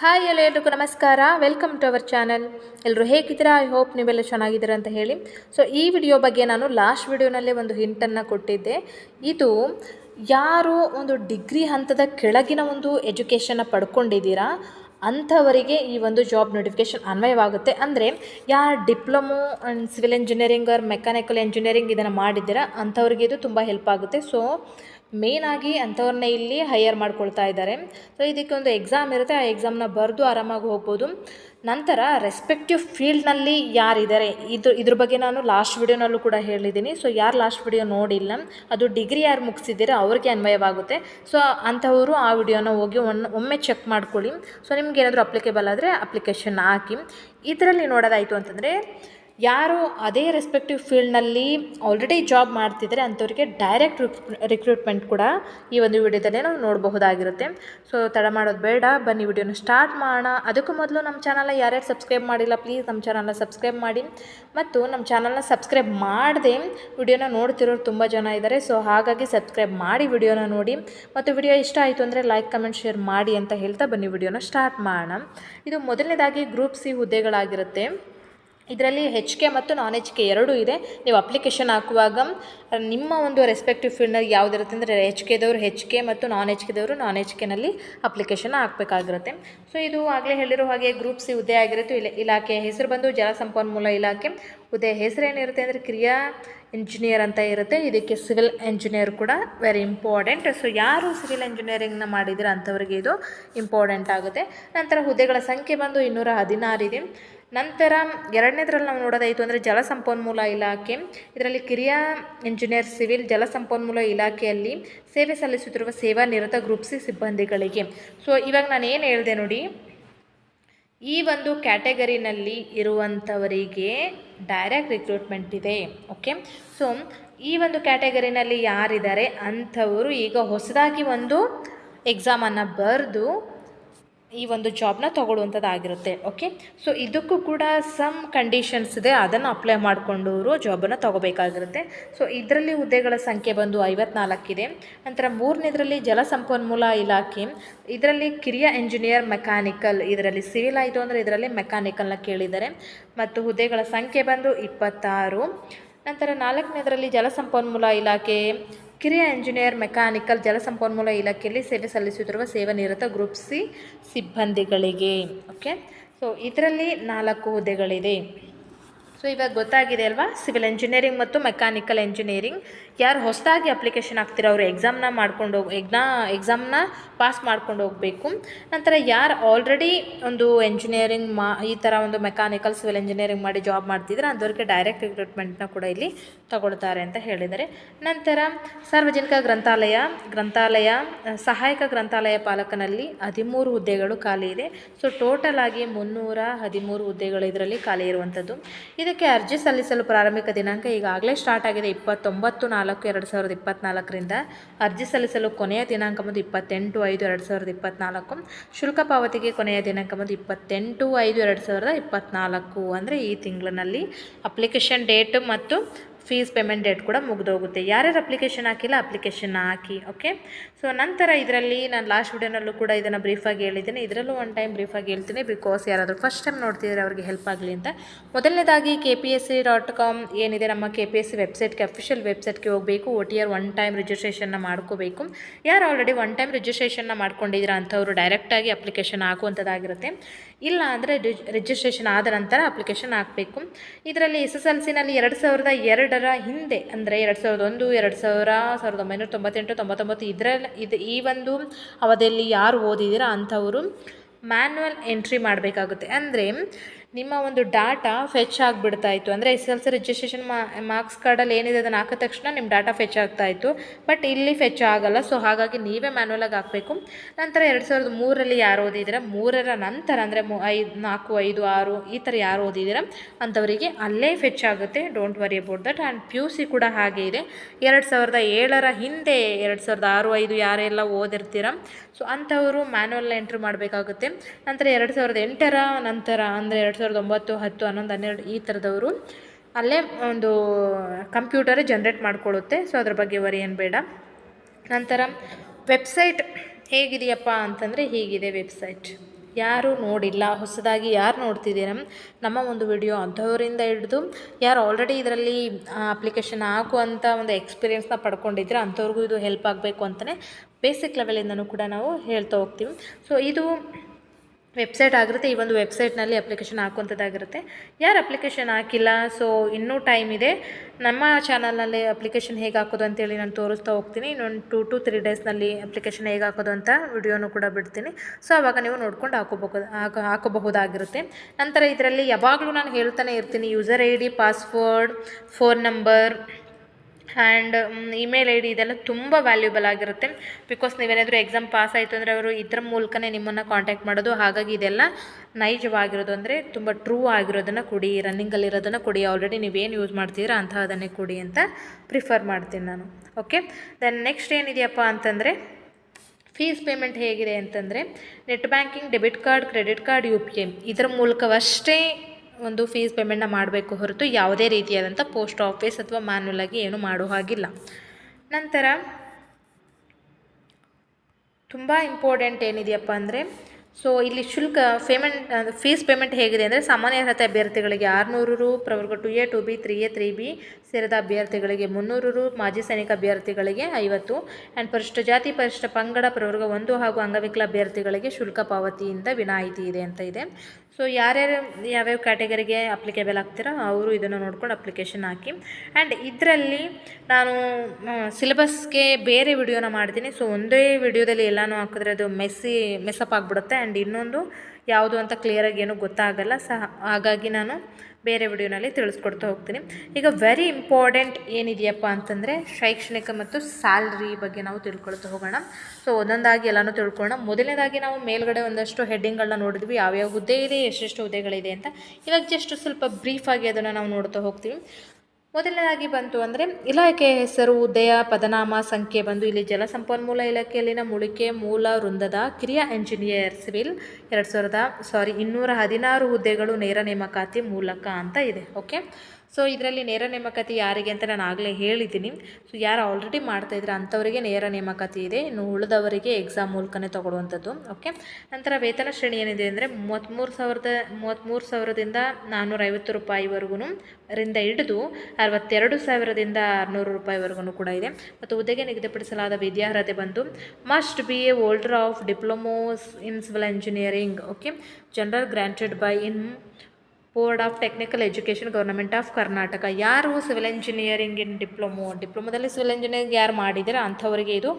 Hi ಎಲ್ಲರಿಗೂ ನಮಸ್ಕಾರ. Welcome to our channel ಎಲ್ಲರೂ ಹೇಗಿದ್ದೀರಾ? ಐ ಹೋಪ್ ನೀವೆಲ್ಲ ಚೆನ್ನಾಗಿದ್ದೀರಾ ಅಂತ ಹೇಳಿ. ಸೊ ಈ ವಿಡಿಯೋ ಬಗ್ಗೆ ನಾನು ಲಾಸ್ಟ್ ವಿಡಿಯೋನಲ್ಲೇ ಒಂದು ಹಿಂಟನ್ನು ಕೊಟ್ಟಿದ್ದೆ. ಇದು ಯಾರು ಒಂದು ಡಿಗ್ರಿ ಹಂತದ ಕೆಳಗಿನ ಒಂದು ಎಜುಕೇಷನ್ನ ಪಡ್ಕೊಂಡಿದ್ದೀರಾ? ಅಂಥವರಿಗೆ ಈ ಒಂದು ಜಾಬ್ ನೋಟಿಫಿಕೇಶನ್ ಅನ್ವಯವಾಗುತ್ತೆ. ಅಂದರೆ, ಯಾರು diploma and civil engineering or mechanical engineering ಇದನ್ನು ಮಾಡಿದ್ದೀರಾ, ಅಂಥವ್ರಿಗೆ ಇದು ತುಂಬ ಹೆಲ್ಪ್ ಆಗುತ್ತೆ. ಸೊ ಮೇಯ್ನಾಗಿ ಅಂಥವ್ರನ್ನೇ ಇಲ್ಲಿ ಹೈಯರ್ ಮಾಡ್ಕೊಳ್ತಾ ಇದ್ದಾರೆ. ಸೊ ಇದಕ್ಕೆ ಒಂದು ಎಕ್ಸಾಮ್ ಇರುತ್ತೆ. ಆ ಎಕ್ಸಾಮ್ನ ಬರೆದು ಆರಾಮಾಗಿ ಹೋಗ್ಬೋದು. ನಂತರ ರೆಸ್ಪೆಕ್ಟಿವ್ ಫೀಲ್ಡ್ನಲ್ಲಿ ಯಾರಿದ್ದಾರೆ? ಇದು, ಇದ್ರ ಬಗ್ಗೆ ನಾನು ಲಾಸ್ಟ್ ವಿಡಿಯೋನಲ್ಲೂ ಕೂಡ ಹೇಳಿದ್ದೀನಿ. ಸೊ ಯಾರು ಲಾಸ್ಟ್ ವಿಡಿಯೋ ನೋಡಿಲ್ಲ? ಅದು ಡಿಗ್ರಿ ಯಾರು ಮುಗಿಸಿದ್ದೀರಾ? ಅವ್ರಿಗೆ ಅನ್ವಯವಾಗುತ್ತೆ. ಸೊ ಅಂಥವರು ಆ ವಿಡಿಯೋನ ಹೋಗಿ ಒಮ್ಮೆ ಚೆಕ್ ಮಾಡ್ಕೊಳ್ಳಿ. ಸೊ ನಿಮ್ಗೆ ಏನಾದರೂ ಅಪ್ಲಿಕೇಬಲ್ ಆದರೆ ಅಪ್ಲಿಕೇಶನ್ ಹಾಕಿ. ಇದರಲ್ಲಿ ನೋಡೋದಾಯಿತು ಅಂತಂದರೆ ಯಾರು ಅದೇ ರೆಸ್ಪೆಕ್ಟಿವ್ ಫೀಲ್ಡ್ನಲ್ಲಿ ಆಲ್ರೆಡಿ ಜಾಬ್ ಮಾಡ್ತಿದ್ದಾರೆ ಅಂಥವ್ರಿಗೆ ಡೈರೆಕ್ಟ್ ರಿಕ್ರೂಟ್ಮೆಂಟ್ ಕೂಡ ಈ ಒಂದು ವಿಡಿಯೋದಲ್ಲಿ ನಾವು ನೋಡಬಹುದಾಗಿರುತ್ತೆ. ಸೊ ತಡ ಮಾಡೋದು ಬೇಡ. ಬನ್ನಿ, ವಿಡಿಯೋನ ಸ್ಟಾರ್ಟ್ ಮಾಡೋಣ. ಅದಕ್ಕೂ ಮೊದಲು ನಮ್ಮ ಚಾನಲ್ನ ಯಾರ್ಯಾರು ಸಬ್ಸ್ಕ್ರೈಬ್ ಮಾಡಿಲ್ಲ ಪ್ಲೀಸ್ ನಮ್ಮ ಚಾನಲ್ನ ಸಬ್ಸ್ಕ್ರೈಬ್ ಮಾಡಿ. ಮತ್ತು ನಮ್ಮ ಚಾನಲ್ನ ಸಬ್ಸ್ಕ್ರೈಬ್ ಮಾಡದೆ ವಿಡಿಯೋನ ನೋಡ್ತಿರೋರು ತುಂಬ ಜನ ಇದ್ದಾರೆ ಸೊ ಹಾಗಾಗಿ ಸಬ್ಸ್ಕ್ರೈಬ್ ಮಾಡಿ ವಿಡಿಯೋನ ನೋಡಿ. ಮತ್ತು ವಿಡಿಯೋ ಇಷ್ಟ ಆಯಿತು ಅಂದರೆ ಲೈಕ್ ಕಮೆಂಟ್ ಶೇರ್ ಮಾಡಿ ಅಂತ ಹೇಳ್ತಾ ಬನ್ನಿ, ವಿಡಿಯೋನ ಸ್ಟಾರ್ಟ್ ಮಾಡೋಣ. ಇದು ಮೊದಲನೇದಾಗಿ ಗ್ರೂಪ್ ಸಿ ಹುದ್ದೆಗಳಾಗಿರುತ್ತೆ. ಇದರಲ್ಲಿ ಹೆಚ್ ಕೆ ಮತ್ತು ನಾನ್ ಎಚ್ ಕೆ ಎರಡೂ ಇದೆ. ನೀವು ಅಪ್ಲಿಕೇಶನ್ ಹಾಕುವಾಗ, ನಿಮ್ಮ ಒಂದು ರೆಸ್ಪೆಕ್ಟಿವ್ ಫೀಲ್ಡ್ನಲ್ಲಿ ಯಾವುದಿರುತ್ತೆ ಅಂದರೆ ಎಚ್ ಕೆದವರು ಹೆಚ್ ಕೆ ಮತ್ತು ನಾನ್ ಎಚ್ ಕೆದವರು ನಾನ್ ಎಚ್ ಕೆನಲ್ಲಿ ಅಪ್ಲಿಕೇಶನ್ ಹಾಕಬೇಕಾಗಿರುತ್ತೆ. ಸೊ ಇದು ಆಗಲೇ ಹೇಳಿರೋ ಹಾಗೆ ಗ್ರೂಪ್ ಸಿ ಹುದ್ದೆ ಆಗಿರುತ್ತೆ. ಇಲ್ಲ ಇಲಾಖೆ ಹೆಸರು ಬಂದು ಜಲಸಂಪನ್ಮೂಲ ಇಲಾಖೆ. ಹುದ್ದೆ ಹೆಸರು ಏನಿರುತ್ತೆ ಅಂದರೆ ಕ್ರಿಯಾ ಇಂಜಿನಿಯರ್ ಅಂತ ಇರುತ್ತೆ. ಇದಕ್ಕೆ ಸಿವಿಲ್ ಇಂಜಿನಿಯರ್ ಕೂಡ ವೆರಿ ಇಂಪಾರ್ಟೆಂಟ್ ಸೊ ಯಾರು ಸಿವಿಲ್ ಇಂಜಿನಿಯರಿಂಗ್ನ ಮಾಡಿದ್ರೆ ಅಂಥವ್ರಿಗೆ ಇದು ಇಂಪಾರ್ಟೆಂಟ್ ಆಗುತ್ತೆ. ನಂತರ ಹುದ್ದೆಗಳ ಸಂಖ್ಯೆ ಬಂದು ಇನ್ನೂರ ಹದಿನಾರಿದೆ ನಂತರ ಎರಡನೇದ್ರಲ್ಲಿ ನಾವು ನೋಡೋದಾಯಿತು ಅಂದರೆ ಜಲಸಂಪನ್ಮೂಲ ಇಲಾಖೆ. ಇದರಲ್ಲಿ ಕಿರಿಯ ಇಂಜಿನಿಯರ್ ಸಿವಿಲ್ ಜಲಸಂಪನ್ಮೂಲ ಇಲಾಖೆಯಲ್ಲಿ ಸೇವೆ ಸಲ್ಲಿಸುತ್ತಿರುವ ಸೇವಾ ನಿರತ ಗ್ರೂಪ್ ಸಿ ಸಿಬ್ಬಂದಿಗಳಿಗೆ. ಸೊ ಇವಾಗ ನಾನು ಏನು ಹೇಳಿದೆ ನೋಡಿ, ಈ ಒಂದು ಕ್ಯಾಟಗರಿನಲ್ಲಿ ಇರುವಂಥವರಿಗೆ ಡೈರೆಕ್ಟ್ ರಿಕ್ರೂಟ್ಮೆಂಟ್ ಇದೆ ಓಕೆ ಸೊ ಈ ಒಂದು ಕ್ಯಾಟಗರಿನಲ್ಲಿ ಯಾರಿದ್ದಾರೆ, ಅಂಥವರು ಈಗ ಹೊಸದಾಗಿ ಒಂದು ಎಕ್ಸಾಮನ್ನು ಬರೆದು ಈ ಒಂದು ಜಾಬ್ನ ತೊಗೊಳ್ಳುವಂಥದ್ದಾಗಿರುತ್ತೆ ಓಕೆ ಸೊ ಇದಕ್ಕೂ ಕೂಡ ಸಮ್ ಕಂಡೀಷನ್ಸ್ ಇದೆ. ಅದನ್ನು ಅಪ್ಲೈ ಮಾಡಿಕೊಂಡವರು ಜಾಬನ್ನು ತೊಗೋಬೇಕಾಗಿರುತ್ತೆ. ಸೊ ಇದರಲ್ಲಿ ಹುದ್ದೆಗಳ ಸಂಖ್ಯೆ ಬಂದು ಐವತ್ನಾಲ್ಕಿದೆ. ನಂತರ ಮೂರನೇದರಲ್ಲಿ ಜಲಸಂಪನ್ಮೂಲ ಇಲಾಖೆ. ಇದರಲ್ಲಿ ಕಿರಿಯ ಇಂಜಿನಿಯರ್ ಮೆಕ್ಯಾನಿಕಲ್ ಇದರಲ್ಲಿ ಸಿವಿಲ್ ಆಯಿತು ಅಂದರೆ ಇದರಲ್ಲಿ ಮೆಕ್ಯಾನಿಕಲ್ನ ಕೇಳಿದ್ದಾರೆ. ಮತ್ತು ಹುದ್ದೆಗಳ ಸಂಖ್ಯೆ ಬಂದು ಇಪ್ಪತ್ತಾರು. ನಂತರ ನಾಲ್ಕನೇದರಲ್ಲಿ ಜಲಸಂಪನ್ಮೂಲ ಇಲಾಖೆ. ಕಿರಿಯ ಇಂಜಿನಿಯರ್ ಮೆಕ್ಯಾನಿಕಲ್ ಜಲಸಂಪನ್ಮೂಲ ಇಲಾಖೆಯಲ್ಲಿ ಸೇವೆ ಸಲ್ಲಿಸುತ್ತಿರುವ ಸೇವಾ ನಿರತ ಗ್ರೂಪ್ ಸಿ ಸಿಬ್ಬಂದಿಗಳಿಗೆ. ಓಕೆ? ಸೊ ಇದರಲ್ಲಿ ನಾಲ್ಕು ಹುದ್ದೆಗಳಿದೆ. ಸೊ ಇವಾಗ ಗೊತ್ತಾಗಿದೆ ಅಲ್ವಾ? ಸಿವಿಲ್ ಇಂಜಿನಿಯರಿಂಗ್ ಮತ್ತು ಮೆಕ್ಯಾನಿಕಲ್ ಇಂಜಿನಿಯರಿಂಗ್ ಯಾರು ಹೊಸದಾಗಿ ಅಪ್ಲಿಕೇಶನ್ ಹಾಕ್ತಿರೋ, ಅವರು ಎಕ್ಸಾಮ್ನ ಮಾಡ್ಕೊಂಡು ಹೋಗಿ ಎಗ್ನಾ ಎಕ್ಸಾಮ್ನ ಪಾಸ್ ಮಾಡ್ಕೊಂಡು ಹೋಗಬೇಕು. ನಂತರ ಯಾರು ಆಲ್ರೆಡಿ ಒಂದು ಎಂಜಿನಿಯರಿಂಗ್ ಮಾ, ಈ ಥರ ಒಂದು ಮೆಕ್ಯಾನಿಕಲ್ ಸಿವಿಲ್ ಇಂಜಿನಿಯರಿಂಗ್ ಮಾಡಿ ಜಾಬ್ ಮಾಡ್ತಿದ್ರೆ ಅಂಥವ್ರಿಗೆ ಡೈರೆಕ್ಟ್ ರಿಕ್ರೂಟ್ಮೆಂಟ್ನ ಕೂಡ ಇಲ್ಲಿ ತಗೊಳ್ತಾರೆ ಅಂತ ಹೇಳಿದ್ದಾರೆ. ನಂತರ ಸಾರ್ವಜನಿಕ ಗ್ರಂಥಾಲಯ ಗ್ರಂಥಾಲಯ ಸಹಾಯಕ ಗ್ರಂಥಾಲಯ ಪಾಲಕನಲ್ಲಿ ಹದಿಮೂರು ಹುದ್ದೆಗಳು ಖಾಲಿ ಇದೆ. ಸೊ ಟೋಟಲ್ ಆಗಿ ಮುನ್ನೂರ ಹದಿಮೂರು ಹುದ್ದೆಗಳು ಇದರಲ್ಲಿ ಖಾಲಿ ಇರುವಂಥದ್ದು. ಇದಕ್ಕೆ ಅರ್ಜಿ ಸಲ್ಲಿಸಲು ಪ್ರಾರಂಭಿಕ ದಿನಾಂಕ ಈಗಾಗಲೇ ಸ್ಟಾರ್ಟ್ ಆಗಿದೆ, ಇಪ್ಪತ್ತೊಂಬತ್ತು ನಾಲ್ಕು. ಎರಡು ಸಾವಿರದ ಇಪ್ಪತ್ತ್ನಾಲ್ಕರಿಂದ ಅರ್ಜಿ ಸಲ್ಲಿಸಲು ಕೊನೆಯ ದಿನಾಂಕ ಬಂದು ಇಪ್ಪತ್ತೆಂಟು ಐದು, ಎರಡು ಸಾವಿರದ ಇಪ್ಪತ್ತ್ನಾಲ್ಕು ಶುಲ್ಕ ಪಾವತಿಗೆ ಕೊನೆಯ ದಿನಾಂಕ ಬಂದು ಇಪ್ಪತ್ತೆಂಟು ಐದು, ಎರಡು ಸಾವಿರದ ಇಪ್ಪತ್ತ್ನಾಲ್ಕು ಅಂದರೆ ಈ ತಿಂಗಳಿನಲ್ಲಿ ಅಪ್ಲಿಕೇಶನ್ ಡೇಟ್ ಮತ್ತು ಫೀಸ್ ಪೇಮೆಂಟ್ ಡೇಟ್ ಕೂಡ ಮುಗಿದೋಗುತ್ತೆ. ಯಾರ್ಯಾರು ಅಪ್ಲಿಕೇಶನ್ ಹಾಕಿಲ್ಲ ಅಪ್ಲಿಕೇಶನ್ ಹಾಕಿ ಓಕೆ ಸೊ ನಂತರ ಇದರಲ್ಲಿ ನಾನು ಲಾಸ್ಟ್ ವಿಡಿಯೋನಲ್ಲೂ ಕೂಡ ಇದನ್ನು ಬ್ರೀಫಾಗಿ ಹೇಳಿದ್ದೀನಿ. ಇದರಲ್ಲೂ ಒನ್ ಟೈಮ್ ಬ್ರೀಫಾಗಿ ಹೇಳ್ತೀನಿ. ಬಿಕಾಸ್ ಯಾರಾದರೂ ಫಸ್ಟ್ ಟೈಮ್ ನೋಡ್ತಿದ್ರೆ ಅವ್ರಿಗೆ ಹೆಲ್ಪ್ ಆಗಲಿ ಅಂತ. ಮೊದಲನೇದಾಗಿ K P S C dot com ಏನಿದೆ, ನಮ್ಮ ಕೆ ಪಿ ಎಸ್ ಸಿ ವೆಬ್ಸೈಟ್ಗೆ ಅಫಿಷಿಯಲ್ ವೆಬ್ಸೈಟ್ಗೆ ಹೋಗಬೇಕು. O T R one time ರಿಜಿಸ್ಟ್ರೇಷನ್ನ ಮಾಡ್ಕೋಬೇಕು. ಯಾರು ಆಲ್ರೆಡಿ ಒನ್ ಟೈಮ್ ರಿಜಿಸ್ಟ್ರೇಷನ್ನ ಮಾಡ್ಕೊಂಡಿದ್ದೀರಾ ಅಂಥವ್ರು ಡೈರೆಕ್ಟಾಗಿ ಅಪ್ಲಿಕೇಶನ್ ಹಾಕುವಂಥದ್ದಾಗಿರುತ್ತೆ. ಇಲ್ಲ ಅಂದರೆ ರಿಜಿಸ್ಟ್ರೇಷನ್ ಆದ ನಂತರ ಅಪ್ಲಿಕೇಶನ್ ಹಾಕಬೇಕು. ಇದರಲ್ಲಿ ಎಸ್ ಎಸ್ ಎಲ್ ಸಿನಲ್ಲಿ ಎರಡು ಸಾವಿರದ ಎರಡರ ಹಿಂದೆ ಅಂದರೆ ಎರಡು ಸಾವಿರದ ಒಂದು, ಎರಡು ಸಾವಿರ, ಸಾವಿರದ ಒಂಬೈನೂರ ತೊಂಬತ್ತೆಂಟು, ತೊಂಬತ್ತೊಂಬತ್ತು ಇದರಲ್ಲಿ ಇದು ಈ ಒಂದು ಅವಧಿಯಲ್ಲಿ ಯಾರು ಓದಿದ್ದೀರಾ ಅಂಥವರು ಮ್ಯಾನ್ಯುವಲ್ ಎಂಟ್ರಿ ಮಾಡಬೇಕಾಗುತ್ತೆ. ಅಂದರೆ ನಿಮ್ಮ ಒಂದು ಡಾಟಾ ಫೆಚ್ ಆಗಿಬಿಡ್ತಾ ಇತ್ತು. ಅಂದರೆ S L C registration marks ಕಾರ್ಡಲ್ಲಿ ಏನಿದೆ ಅದನ್ನು ಹಾಕಿದ ತಕ್ಷಣ ನಿಮ್ಮ ಡಾಟಾ ಫೆಚ್ ಆಗ್ತಾ ಇತ್ತು. ಬಟ್ ಇಲ್ಲಿ ಫೆಚ್ ಆಗಲ್ಲ. ಸೊ ಹಾಗಾಗಿ ನೀವೇ ಮ್ಯಾನ್ಯಲಾಗಿ ಹಾಕಬೇಕು. ನಂತರ ಎರಡು ಸಾವಿರದ ಮೂರರಲ್ಲಿ ಯಾರು ಓದಿದ್ದೀರ? ಮೂರರ ನಂತರ ಅಂದರೆ ಮೂ ಐದು, ನಾಲ್ಕು, ಐದು, ಆರು ಈ ಥರ ಯಾರು ಓದಿದ್ದೀರ? ಅಂಥವರಿಗೆ ಅಲ್ಲೇ ಫೆಚ್ ಆಗುತ್ತೆ. Don't worry about that and P U C ಕೂಡ ಹಾಗೆ ಇದೆ. ಎರಡು ಸಾವಿರದ ಏಳರ ಹಿಂದೆ, ಎರಡು ಸಾವಿರದ ಆರು, ಐದು ಯಾರೆಲ್ಲ ಓದಿರ್ತೀರ? ಸೊ ಅಂಥವರು ಮ್ಯಾನ್ಯಲ್ ಎಂಟ್ರಿ ಮಾಡಬೇಕಾಗುತ್ತೆ. ನಂತರ ಎರಡು ಸಾವಿರದ ಎಂಟರ ನಂತರ ಅಂದರೆ ಎರಡು ಸಾವಿರದ ಒಂಬತ್ತು, ಹತ್ತು, ಹನ್ನೊಂದು, ಹನ್ನೆರಡು ಈ ಥರದವರು ಅಲ್ಲೇ ಒಂದು ಕಂಪ್ಯೂಟರೇ ಜನ್ರೇಟ್ ಮಾಡಿಕೊಳ್ಳುತ್ತೆ. ಸೊ ಅದ್ರ ಬಗ್ಗೆ ವರಿ ಏನು ಬೇಡ. ನಂತರ ವೆಬ್ಸೈಟ್ ಹೇಗಿದೆಯಪ್ಪ ಅಂತಂದರೆ ಹೀಗಿದೆ ವೆಬ್ಸೈಟ್ ಯಾರು ನೋಡಿಲ್ಲ. ಹೊಸದಾಗಿ ಯಾರು ನೋಡ್ತಿದ್ದೀರ ನಮ್ಮ ಒಂದು ವಿಡಿಯೋ ಅಂಥವರಿಂದ ಹಿಡಿದು ಯಾರು ಆಲ್ರೆಡಿ ಇದರಲ್ಲಿ ಅಪ್ಲಿಕೇಶನ್ ಹಾಕುವಂಥ ಒಂದು ಎಕ್ಸ್ಪೀರಿಯೆನ್ಸ್ನ ಪಡ್ಕೊಂಡಿದ್ರೆ ಅಂಥವ್ರಿಗೂ ಇದು ಹೆಲ್ಪ್ ಆಗಬೇಕು ಅಂತಲೇ ಬೇಸಿಕ್ ಲೆವೆಲಿಂದನೂ ಕೂಡ ನಾವು ಹೇಳ್ತಾ ಹೋಗ್ತೀವಿ. ಸೊ ಇದು ವೆಬ್ಸೈಟ್ ಆಗಿರುತ್ತೆ, ಈ ಒಂದು ವೆಬ್ಸೈಟ್ನಲ್ಲಿ ಅಪ್ಲಿಕೇಶನ್ ಹಾಕುವಂಥದ್ದಾಗಿರುತ್ತೆ. ಯಾರು ಅಪ್ಲಿಕೇಶನ್ ಹಾಕಿಲ್ಲ, ಸೊ ಇನ್ನೂ ಟೈಮ್ ಇದೆ. ನಮ್ಮ ಚಾನಲ್ನಲ್ಲಿ ಅಪ್ಲಿಕೇಶನ್ ಹೇಗೆ ಹಾಕೋದು ಅಂತೇಳಿ ನಾನು ತೋರಿಸ್ತಾ ಹೋಗ್ತೀನಿ. ಇನ್ನೊಂದು ಟೂ ಟು ತ್ರೀ ಡೇಸ್ನಲ್ಲಿ ಅಪ್ಲಿಕೇಶನ್ ಹೇಗೆ ಹಾಕೋದು ಅಂತ ವಿಡಿಯೋನು ಕೂಡ ಬಿಡ್ತೀನಿ. ಸೊ ಆವಾಗ ನೀವು ನೋಡ್ಕೊಂಡು ಹಾಕೋಬಹುದು, ಹಾಕೋ, ಹಾಕೋಬಹುದಾಗಿರುತ್ತೆ. ನಂತರ ಇದರಲ್ಲಿ ಯಾವಾಗಲೂ ನಾನು ಹೇಳ್ತಾನೆ ಇರ್ತೀನಿ user I D password phone number and email I D ಇದೆಲ್ಲ ತುಂಬ ವ್ಯಾಲ್ಯೂಬಲ್ ಆಗಿರುತ್ತೆ. ಬಿಕಾಸ್ ನೀವೇನಾದರೂ ಎಕ್ಸಾಮ್ ಪಾಸ್ ಆಯಿತು ಅಂದರೆ ಅವರು ಇದ್ರ ಮೂಲಕನೇ ನಿಮ್ಮನ್ನು ಕಾಂಟ್ಯಾಕ್ಟ್ ಮಾಡೋದು. ಹಾಗಾಗಿ ಇದೆಲ್ಲ ನೈಜವಾಗಿರೋದು ಅಂದರೆ ತುಂಬ ಟ್ರೂ ಆಗಿರೋದನ್ನು ಕೊಡಿ ರನ್ನಿಂಗಲ್ಲಿರೋದನ್ನು ಕೊಡಿ. ಆಲ್ರೆಡಿ ನೀವೇನು ಯೂಸ್ ಮಾಡ್ತೀರಾ ಅಂತಹದನ್ನೇ ಕೊಡಿ ಅಂತ ಪ್ರಿಫರ್ ಮಾಡ್ತೀನಿ ನಾನು. ಓಕೆ ದೆನ್ ನೆಕ್ಸ್ಟ್ ಏನಿದೆಯಪ್ಪ ಅಂತಂದರೆ ಫೀಸ್ ಪೇಮೆಂಟ್ ಹೇಗಿದೆ ಅಂತಂದರೆ net banking debit card credit card U P I ಇದರ ಮೂಲಕವಷ್ಟೇ ಒಂದು ಫೀಸ್ ಪೇಮೆಂಟ್ನ ಮಾಡಬೇಕು ಹೊರತು ಯಾವುದೇ ರೀತಿಯಾದಂಥ ಪೋಸ್ಟ್ ಆಫೀಸ್ ಅಥವಾ ಮ್ಯಾನ್ಯಲ್ ಆಗಿ ಏನು ಮಾಡೋ ಹಾಗಿಲ್ಲ. ನಂತರ ತುಂಬ ಇಂಪಾರ್ಟೆಂಟ್ ಏನಿದೆಯಪ್ಪ ಅಂದರೆ ಸೊ ಇಲ್ಲಿ ಶುಲ್ಕ ಪೇಮೆಂಟ್ ಫೀಸ್ ಪೇಮೆಂಟ್ ಹೇಗಿದೆ ಅಂದರೆ ಸಾಮಾನ್ಯ ಅರ್ಹತೆ ಅಭ್ಯರ್ಥಿಗಳಿಗೆ ಆರುನೂರು ರು, ಪ್ರವರ್ಗ two A two B three A three B ಸೇರಿದ ಅಭ್ಯರ್ಥಿಗಳಿಗೆ ಮುನ್ನೂರು ರು, ಮಾಜಿ ಸೈನಿಕ ಅಭ್ಯರ್ಥಿಗಳಿಗೆ ಐವತ್ತು ಆ್ಯಂಡ್ ಪರಿಶಿಷ್ಟ ಜಾತಿ, ಪರಿಶಿಷ್ಟ ಪಂಗಡ, ಪ್ರವರ್ಗ ಒಂದು ಹಾಗೂ ಅಂಗವಿಕಲ ಅಭ್ಯರ್ಥಿಗಳಿಗೆ ಶುಲ್ಕ ಪಾವತಿಯಿಂದ ವಿನಾಯಿತಿ ಇದೆ ಅಂತ ಇದೆ. ಸೊ ಯಾರ್ಯಾರು ಯಾವ್ಯಾವ ಕ್ಯಾಟಗರಿಗೆ ಅಪ್ಲಿಕೇಬಲ್ ಆಗ್ತೀರೋ, ಅವರು ಇದನ್ನು ನೋಡ್ಕೊಂಡು ಅಪ್ಲಿಕೇಶನ್ ಹಾಕಿ. ಆ್ಯಂಡ್ ಇದರಲ್ಲಿ ನಾನು ಸಿಲೆಬಸ್ಗೆ ಬೇರೆ ವಿಡಿಯೋನ ಮಾಡ್ತೀನಿ. ಸೊ ಒಂದೇ ವಿಡಿಯೋದಲ್ಲಿ ಎಲ್ಲನೂ ಹಾಕಿದ್ರೆ ಅದು ಮೆಸ್ಸಿ ಮೆಸ್ಸಪ್ ಆಗಿಬಿಡುತ್ತೆ. ಆ್ಯಂಡ್ ಇನ್ನೊಂದು ಯಾವುದು ಅಂತ ಕ್ಲಿಯರಾಗಿ ಏನೂ ಗೊತ್ತಾಗಲ್ಲ. ಸಹ ಹಾಗಾಗಿ ನಾನು ಬೇರೆ ವಿಡಿಯೋನಲ್ಲಿ ತಿಳಿಸ್ಕೊಡ್ತಾ ಹೋಗ್ತೀನಿ. ಈಗ ವೆರಿ ಇಂಪಾರ್ಟೆಂಟ್ ಏನಿದೆಯಪ್ಪ ಅಂತಂದರೆ ಶೈಕ್ಷಣಿಕ ಮತ್ತು ಸ್ಯಾಲ್ರಿ ಬಗ್ಗೆ ನಾವು ತಿಳ್ಕೊಳ್ತಾ ಹೋಗೋಣ. ಸೊ ಒಂದೊಂದಾಗಿ ಎಲ್ಲನೂ ತಿಳ್ಕೊಳ್ಳೋಣ. ಮೊದಲನೇದಾಗಿ ನಾವು ಮೇಲ್ಗಡೆ ಒಂದಷ್ಟು ಹೆಡ್ಡಿಂಗ್ಗಳನ್ನ ನೋಡಿದ್ವಿ. ಯಾವ್ಯಾವ ಹುದ್ದೆ ಇದೆ ಎಷ್ಟೆಷ್ಟು ಹುದ್ದೆಗಳಿದೆ ಅಂತ. ಇವಾಗ ಜಸ್ಟ್ ಸ್ವಲ್ಪ ಬ್ರೀಫಾಗಿ ಅದನ್ನು ನಾವು ನೋಡ್ತಾ ಹೋಗ್ತೀವಿ. ಮೊದಲನೇದಾಗಿ ಬಂತು ಅಂದರೆ ಇಲಾಖೆಯ ಹೆಸರು, ಉದಯ, ಪದನಾಮ ಸಂಖ್ಯೆ ಬಂದು ಇಲ್ಲಿ ಜಲಸಂಪನ್ಮೂಲ ಇಲಾಖೆಯಲ್ಲಿನ ಮುಳಿಕೆ ಮೂಲ ವೃಂದದ ಕಿರಿಯ ಎಂಜಿನಿಯರ್ ಸಿವಿಲ್ ಎರಡು ಸಾವಿರದ ಸಾರಿ ಇನ್ನೂರ ಹದಿನಾರು ಹುದ್ದೆಗಳು ನೇರ ನೇಮಕಾತಿ ಮೂಲಕ ಅಂತ ಇದೆ ಓಕೆ ಸೊ ಇದರಲ್ಲಿ ನೇರ ನೇಮಕಾತಿ ಯಾರಿಗೆ ಅಂತ ನಾನು ಆಗಲೇ ಹೇಳಿದ್ದೀನಿ. ಸೊ ಯಾರು ಆಲ್ರೆಡಿ ಮಾಡ್ತಾಯಿದ್ರೆ ಅಂಥವರಿಗೆ ನೇರ ನೇಮಕಾತಿ ಇದೆ. ಇನ್ನು ಉಳಿದವರಿಗೆ ಎಕ್ಸಾಮ್ ಮೂಲಕನೇ ತಗೊಳ್ಳುವಂಥದ್ದು. ಓಕೆ ನಂತರ ವೇತನ ಶ್ರೇಣಿ ಏನಿದೆ ಅಂದರೆ ಮೂವತ್ತ್ಮೂರು ಸಾವಿರದ ಮೂವತ್ತ್ಮೂರು ಸಾವಿರದಿಂದ ನಾನ್ನೂರೈವತ್ತು ರೂಪಾಯಿವರೆಗೂ ರಿಂದ ಹಿಡಿದು ಅರವತ್ತೆರಡು ಸಾವಿರದಿಂದ ಆರುನೂರು ರೂಪಾಯಿವರೆಗೂ ಕೂಡ ಇದೆ. ಮತ್ತು ಹುದ್ದೆಗೆ ನಿಗದಿಪಡಿಸಲಾದ ವಿದ್ಯಾರ್ಹತೆ ಬಂದು must be a holder of diplomas in civil engineering okay general granted by in board of technical education government of Karnataka ಯಾರು ಸಿವಿಲ್ ಇಂಜಿನಿಯರಿಂಗ್ ಇನ್ ಡಿಪ್ಲೊಮೊ ಡಿಪ್ಲೊಮೊದಲ್ಲಿ ಸಿವಿಲ್ ಇಂಜಿನಿಯರಿಂಗ್ ಯಾರು ಮಾಡಿದರೆ ಅಂಥವರಿಗೆ ಇದು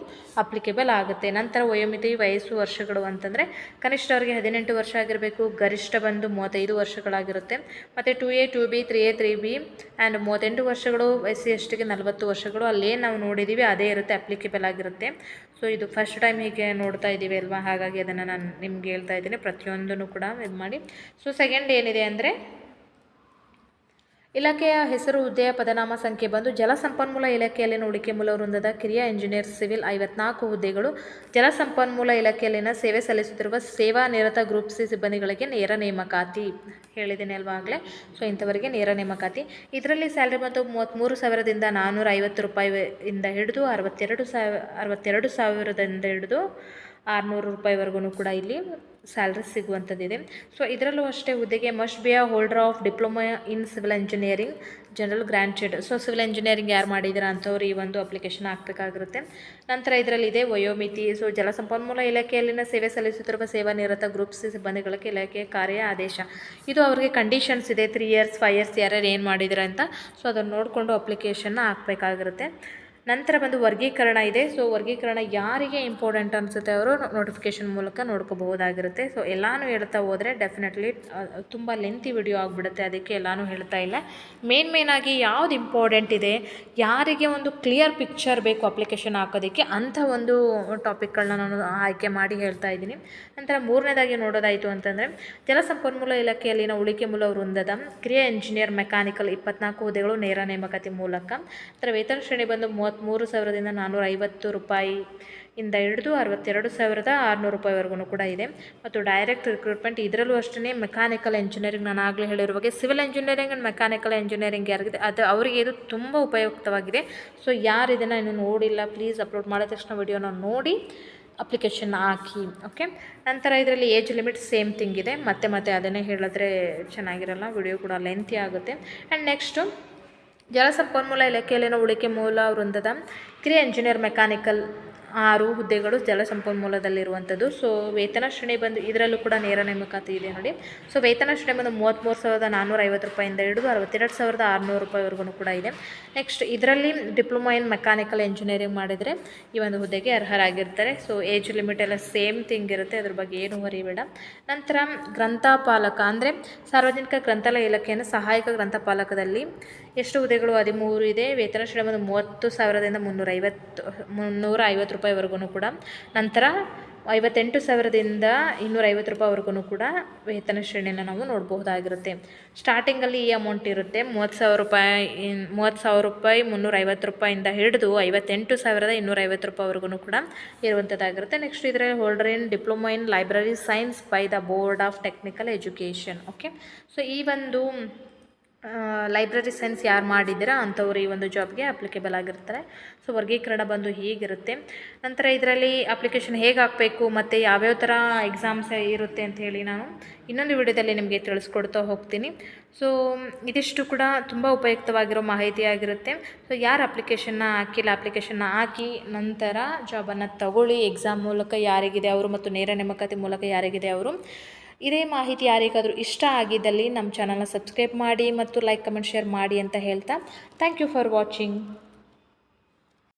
ಅಪ್ಲಿಕೇಬಲ್ ಆಗುತ್ತೆ. ನಂತರ ವಯೋಮಿತಿ ವಯಸ್ಸು ವರ್ಷಗಳು ಅಂತಂದರೆ ಕನಿಷ್ಠ ಅವರಿಗೆ ಹದಿನೆಂಟು ವರ್ಷ ಆಗಿರಬೇಕು, ಗರಿಷ್ಠ ಬಂದು ಮೂವತ್ತೈದು ವರ್ಷಗಳಾಗಿರುತ್ತೆ. ಮತ್ತು two A two B three A three B and ಮೂವತ್ತೆಂಟು ವರ್ಷಗಳು ಎಸ್ ಸಿ ನಲವತ್ತು ವರ್ಷಗಳು, ಅಲ್ಲೇ ನಾವು ನೋಡಿದ್ದೀವಿ ಅದೇ ಇರುತ್ತೆ ಅಪ್ಲಿಕೇಬಲ್ ಆಗಿರುತ್ತೆ. ಸೊ ಇದು ಫಸ್ಟ್ ಟೈಮ್ ಹೀಗೆ ನೋಡ್ತಾ ಇದ್ದೀವಿ ಅಲ್ವಾ? ಹಾಗಾಗಿ ಅದನ್ನು ನಾನು ನಿಮ್ಗೆ ಹೇಳ್ತಾ ಇದ್ದೀನಿ. ಪ್ರತಿಯೊಂದನ್ನು ಕೂಡ ಇದು ಮಾಡಿ. ಸೊ ಸೆಕೆಂಡ್ ಏನಿದೆ ಅಂದರೆ ಇಲಾಖೆಯ ಹೆಸರು ಹುದ್ದೆಯ ಪದನಾಮ ಸಂಖ್ಯೆ ಬಂದು ಜಲಸಂಪನ್ಮೂಲ ಇಲಾಖೆಯಲ್ಲಿನ ಹೂಡಿಕೆ ಮೂಲ ವೃಂದದ ಕಿರಿಯ ಇಂಜಿನಿಯರ್ ಸಿವಿಲ್ ಐವತ್ನಾಲ್ಕು ಹುದ್ದೆಗಳು. ಜಲಸಂಪನ್ಮೂಲ ಇಲಾಖೆಯಲ್ಲಿನ ಸೇವೆ ಸಲ್ಲಿಸುತ್ತಿರುವ ಸೇವಾ ನಿರತ ಗ್ರೂಪ್ ಸಿ ಸಿಬ್ಬಂದಿಗಳಿಗೆ ನೇರ ನೇಮಕಾತಿ ಹೇಳಿದ್ದೀನಿ ಅಲ್ವಾ ಆಗಲೇ? ಸೊ ಇಂಥವರಿಗೆ ನೇರ ನೇಮಕಾತಿ. ಇದರಲ್ಲಿ ಸ್ಯಾಲ್ರಿ ಮತ್ತು ಮೂವತ್ತ್ಮೂರು ಸಾವಿರದಿಂದ ನಾನ್ನೂರ ಐವತ್ತು ರೂಪಾಯಿ ಇಂದ ಹಿಡಿದು ಅರವತ್ತೆರಡು ಸಾವಿರ, ಅರವತ್ತೆರಡು ಸಾವಿರದಿಂದ ಹಿಡಿದು ಆರುನೂರು ರೂಪಾಯಿವರೆಗೂ ಕೂಡ ಇಲ್ಲಿ ಸ್ಯಾಲ್ರಿ ಸಿಗುವಂಥದ್ದಿದೆ. ಸೊ ಇದರಲ್ಲೂ ಅಷ್ಟೇ ಹುದ್ದೆಗೆ must be a holder of diploma in civil engineering general granted so civil engineering ಯಾರು ಮಾಡಿದ್ದೀರಾ ಅಂಥವ್ರು ಈ ಒಂದು ಅಪ್ಲಿಕೇಶನ್ ಹಾಕಬೇಕಾಗಿರುತ್ತೆ. ನಂತರ ಇದರಲ್ಲಿ ಇದೆ ವಯೋಮಿತಿ. ಸೊ ಜಲಸಂಪನ್ಮೂಲ ಇಲಾಖೆಯಲ್ಲಿನ ಸೇವೆ ಸಲ್ಲಿಸುತ್ತಿರುವ ಸೇವಾ ನಿರತ ಗ್ರೂಪ್ ಸಿ ಸಿಬ್ಬಂದಿಗಳಿಗೆ ಇಲಾಖೆಯ ಕಾರ್ಯ ಆದೇಶ. ಇದು ಅವರಿಗೆ ಕಂಡೀಷನ್ಸ್ ಇದೆ. ತ್ರೀ ಇಯರ್ಸ್ ಫೈವ್ ಇಯರ್ಸ್ ಯಾರ್ಯಾರು ಏನು ಮಾಡಿದ್ದೀರಾ ಅಂತ. ಸೊ ಅದನ್ನು ನೋಡಿಕೊಂಡು ಅಪ್ಲಿಕೇಶನ್ನ ಹಾಕಬೇಕಾಗಿರುತ್ತೆ. ನಂತರ ಬಂದು ವರ್ಗೀಕರಣ ಇದೆ. ಸೊ ವರ್ಗೀಕರಣ ಯಾರಿಗೆ ಇಂಪಾರ್ಟೆಂಟ್ ಅನಿಸುತ್ತೆ ಅವರು ನೋಟಿಫಿಕೇಶನ್ ಮೂಲಕ ನೋಡ್ಕೋಬಹುದಾಗಿರುತ್ತೆ. ಸೊ ಎಲ್ಲಾನು ಹೇಳ್ತಾ ಹೋದರೆ ಡೆಫಿನೆಟ್ಲಿ ತುಂಬ ಲೆಂತಿ ವಿಡಿಯೋ ಆಗಿಬಿಡುತ್ತೆ. ಅದಕ್ಕೆ ಎಲ್ಲಾನು ಹೇಳ್ತಾ ಇಲ್ಲ. ಮೇನ್ ಮೇನಾಗಿ ಯಾವ್ದು ಇಂಪಾರ್ಟೆಂಟ್ ಇದೆ? ಯಾರಿಗೆ ಒಂದು ಕ್ಲಿಯರ್ ಪಿಕ್ಚರ್ ಬೇಕು ಅಪ್ಲಿಕೇಶನ್ ಹಾಕೋದಕ್ಕೆ? ಅಂಥ ಒಂದು ಟಾಪಿಕ್ಗಳನ್ನ ನಾನು ಆಯ್ಕೆ ಮಾಡಿ ಹೇಳ್ತಾ ಇದ್ದೀನಿ. ನಂತರ ಮೂರನೇದಾಗಿ ನೋಡೋದಾಯಿತು ಅಂತಂದರೆ ಜಲಸಂಪನ್ಮೂಲ ಇಲಾಖೆಯಲ್ಲಿನ ಉಳಿಕೆ ಮೂಲ ವೃಂದದ ಕ್ರಿಯಾ ಇಂಜಿನಿಯರ್ ಮೆಕ್ಯಾನಿಕಲ್ ಇಪ್ಪತ್ನಾಲ್ಕು ಹುದ್ದೆಗಳು ನೇರ ನೇಮಕಾತಿ ಮೂಲಕ, ನಂತರ ವೇತನ ಶ್ರೇಣಿ ಬಂದು ಮೂವತ್ತ್ಮೂರು ಸಾವಿರದಿಂದ ನಾನ್ನೂರ ಐವತ್ತು ರೂಪಾಯಿ ಇಂದ ಹಿಡಿದು ಅರವತ್ತೆರಡು ಸಾವಿರದ ಆರುನೂರು ರೂಪಾಯಿವರೆಗೂ ಕೂಡ ಇದೆ. ಮತ್ತು ಡೈರೆಕ್ಟ್ ರಿಕ್ರೂಟ್ಮೆಂಟ್ ಇದರಲ್ಲೂ ಅಷ್ಟೇ ಮೆಕ್ಯಾನಿಕಲ್ ಇಂಜಿನಿಯರಿಂಗ್ ನಾನು ಆಗಲೇ ಹೇಳಿರುವ ಹಾಗೆ civil engineering and mechanical engineering ಯಾರಿಗಿದೆ, ಅದು ಅವರಿಗೆ ಇದು ತುಂಬ ಉಪಯುಕ್ತವಾಗಿದೆ. ಸೊ ಯಾರು ಇದನ್ನು ಇನ್ನೂ ನೋಡಿಲ್ಲ ಪ್ಲೀಸ್ ಅಪ್ಲೋಡ್ ಮಾಡಿದ ತಕ್ಷಣ ವಿಡಿಯೋನ ನೋಡಿ ಅಪ್ಲಿಕೇಶನ್ ಹಾಕಿ ಓಕೆ ನಂತರ ಇದರಲ್ಲಿ ಏಜ್ ಲಿಮಿಟ್ ಸೇಮ್ ಥಿಂಗ್ ಇದೆ. ಮತ್ತೆ ಮತ್ತೆ ಅದನ್ನೇ ಹೇಳಿದ್ರೆ ಚೆನ್ನಾಗಿರಲ್ಲ ವಿಡಿಯೋ ಕೂಡ ಲೆಂತಿ ಆಗುತ್ತೆ. ಆ್ಯಂಡ್ ನೆಕ್ಸ್ಟು ಜಲಸಂಪನ್ಮೂಲ ಇಲಾಖೆಯಲ್ಲಿನ ಉಳಿಕೆ ಮೂಲ ವೃಂದದ ಕಿರಿಯ ಇಂಜಿನಿಯರ್ ಮೆಕ್ಯಾನಿಕಲ್ ಆರು ಹುದ್ದೆಗಳು ಜಲಸಂಪನ್ಮೂಲದಲ್ಲಿರುವಂಥದ್ದು ಸೊ ವೇತನ ಶ್ರೇಣಿ ಬಂದು ಇದರಲ್ಲೂ ಕೂಡ ನೇರ ನೇಮಕಾತಿ ಇದೆ ನೋಡಿ. ಸೊ ವೇತನ ಶ್ರೇಣಿ ಬಂದು ಮೂವತ್ತ್ಮೂರು ಸಾವಿರದ ನಾನ್ನೂರ ಐವತ್ತು ರೂಪಾಯಿಂದ ಹಿಡಿದು ಅರವತ್ತೆರಡು ಸಾವಿರದ ಆರುನೂರು ರೂಪಾಯಿವರೆಗೂ ಕೂಡ ಇದೆ. ನೆಕ್ಸ್ಟ್ ಇದರಲ್ಲಿ ಡಿಪ್ಲೊಮಾ ಇನ್ ಮೆಕ್ಯಾನಿಕಲ್ ಇಂಜಿನಿಯರಿಂಗ್ ಮಾಡಿದರೆ ಈ ಒಂದು ಹುದ್ದೆಗೆ ಅರ್ಹರಾಗಿರ್ತಾರೆ. ಸೊ ಏಜ್ ಲಿಮಿಟ್ ಎಲ್ಲ ಸೇಮ್ ಥಿಂಗ್ ಇರುತ್ತೆ. ಅದ್ರ ಬಗ್ಗೆ ಏನು ಬೇಡ. ನಂತರ ಗ್ರಂಥಪಾಲಕ ಅಂದರೆ ಸಾರ್ವಜನಿಕ ಗ್ರಂಥಾಲಯ ಇಲಾಖೆಯನ್ನು ಸಹಾಯಕ ಗ್ರಂಥಪಾಲಕದಲ್ಲಿ ಎಷ್ಟು ಹುದ್ದೆಗಳು ಹದಿಮೂರು ಇದೆ. ವೇತನ ಶ್ರೇಣಿ ಬಂದು ಮೂವತ್ತು ಸಾವಿರದಿಂದ ಮುನ್ನೂರ ಐವತ್ತು ಮುನ್ನೂರ ಐವತ್ತು ರೂಪಾಯಿವರೆಗೂ ಕೂಡ. ನಂತರ ಐವತ್ತೆಂಟು ಸಾವಿರದಿಂದ ಇನ್ನೂರ ಐವತ್ತು ರೂಪಾಯಿವರೆಗೂ ಕೂಡ ವೇತನ ಶ್ರೇಣಿಯನ್ನು ನಾವು ನೋಡಬಹುದಾಗಿರುತ್ತೆ. ಸ್ಟಾರ್ಟಿಂಗಲ್ಲಿ ಈ ಅಮೌಂಟ್ ಇರುತ್ತೆ. ಮೂವತ್ತು ಸಾವಿರ ರೂಪಾಯಿ, ಮೂವತ್ತು ಸಾವಿರ ರೂಪಾಯಿ ಮುನ್ನೂರ ಐವತ್ತು ರೂಪಾಯಿಂದ ಹಿಡಿದು ಐವತ್ತೆಂಟು ಸಾವಿರದ ಇನ್ನೂರ ಐವತ್ತು ರೂಪಾಯಿವರೆಗೂ ಕೂಡ ಇರುವಂಥದ್ದಾಗಿರುತ್ತೆ. ನೆಕ್ಸ್ಟ್ ಇದರಲ್ಲಿ holder in diploma in library science by the board of technical education okay so ಈ ಒಂದು ಲೈಬ್ರರಿ ಸೈನ್ಸ್ ಯಾರು ಮಾಡಿದ್ದೀರಾ ಅಂಥವ್ರು ಈ ಒಂದು ಜಾಬ್ಗೆ ಅಪ್ಲಿಕೇಬಲ್ ಆಗಿರ್ತಾರೆ. ಸೊ ವರ್ಗೀಕರಣ ಬಂದು ಹೀಗಿರುತ್ತೆ. ನಂತರ ಇದರಲ್ಲಿ ಅಪ್ಲಿಕೇಶನ್ ಹೇಗೆ ಹಾಕಬೇಕು ಮತ್ತು ಯಾವ್ಯಾವ ಥರ ಎಕ್ಸಾಮ್ಸ್ ಇರುತ್ತೆ ಅಂತ ಹೇಳಿ ನಾನು ಇನ್ನೊಂದು ವಿಡಿಯೋದಲ್ಲಿ ನಿಮಗೆ ತಿಳಿಸ್ಕೊಡ್ತಾ ಹೋಗ್ತೀನಿ. ಸೊ ಇದಿಷ್ಟು ಕೂಡ ತುಂಬ ಉಪಯುಕ್ತವಾಗಿರೋ ಮಾಹಿತಿ ಆಗಿರುತ್ತೆ. ಸೊ ಯಾರು ಅಪ್ಲಿಕೇಶನ್ನ ಹಾಕಿಲ್ಲ ಅಪ್ಲಿಕೇಶನ್ನ ಹಾಕಿ ನಂತರ ಜಾಬನ್ನು ತಗೊಳ್ಳಿ. ಎಕ್ಸಾಮ್ ಮೂಲಕ ಯಾರಿಗಿದೆ ಅವರು ಮತ್ತು ನೇರ ನೇಮಕಾತಿ ಮೂಲಕ ಯಾರಿಗಿದೆ ಅವರು. ಇದೇ ಮಾಹಿತಿ ಯಾರಿಗಾದರೂ ಇಷ್ಟ ಆಗಿದ್ದಲ್ಲಿ ನಮ್ಮ ಚಾನಲ್ನ ಸಬ್ಸ್ಕ್ರೈಬ್ ಮಾಡಿ ಮತ್ತು ಲೈಕ್, ಕಮೆಂಟ್, ಶೇರ್ ಮಾಡಿ ಅಂತ ಹೇಳ್ತಾ ಥ್ಯಾಂಕ್ ಯು ಫಾರ್ ವಾಚಿಂಗ್.